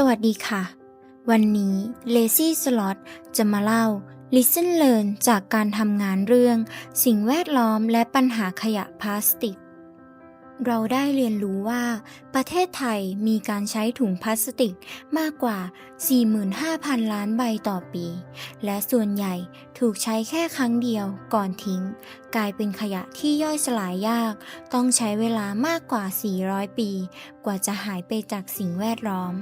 สวัสดีค่ะ วันนี้ Lazy Slot จะมาเล่า Listen Learn จากการทำงานเรื่อง สิ่งแวดล้อมและปัญหาขยะพลาสติก เราได้เรียนรู้ว่า ประเทศไทยมีการใช้ถุงพลาสติกมากกว่า 45,000 ล้านใบต่อปี และส่วนใหญ่ถูกใช้แค่ครั้งเดียวก่อนทิ้ง กลายเป็นขยะที่ย่อยสลายยาก ต้องใช้เวลามากกว่า 400 ปี กว่าจะหายไปจากสิ่งแวดล้อม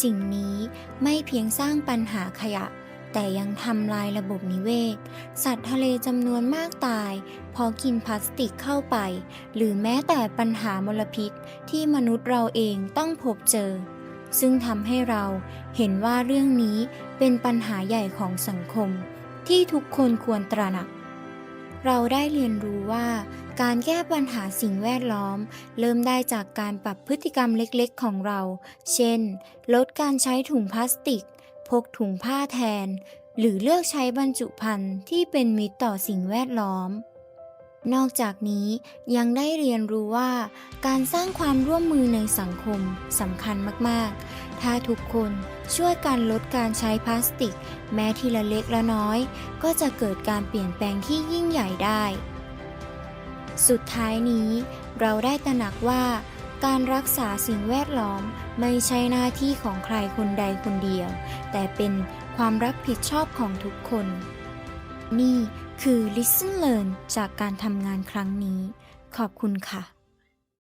สิ่งนี้ไม่เพียงสร้างปัญหาขยะ แต่ยังทำลายระบบนิเวศ สัตว์ทะเลจำนวนมากตายเพราะกินพลาสติกเข้าไป หรือแม้แต่ปัญหามลพิษที่มนุษย์เราเองต้องพบเจอ ซึ่งทำให้เราเห็นว่าเรื่องนี้เป็นปัญหาใหญ่ของสังคม ที่ทุกคนควรตระหนัก เราได้เรียนรู้ว่า การแก้ปัญหาสิ่งแวดล้อม เริ่มได้จากการปรับพฤติกรรมเล็กๆ ของเรา เช่น ลดการใช้ถุงพลาสติก พกถุงผ้าแทน หรือเลือกใช้บรรจุภัณฑ์ที่เป็นมิตรต่อสิ่งแวดล้อม นอกจากนี้ยังได้เรียนรู้ว่า การสร้างความร่วมมือในสังคมสำคัญมากๆ ถ้าทุกคนช่วยกันลดการใช้พลาสติก แม้ทีละเล็กละน้อย ก็จะเกิดการเปลี่ยนแปลงที่ยิ่งใหญ่ได้ สุดท้ายนี้ เราได้ตระหนักว่า การรักษาสิ่งแวดล้อมไม่ใช่หน้าที่ของใครคนใดคนเดียว แต่เป็นความรับผิดชอบของทุกคน นี่คือ Listen Learn จากการทำงานครั้งนี้ ขอบคุณค่ะ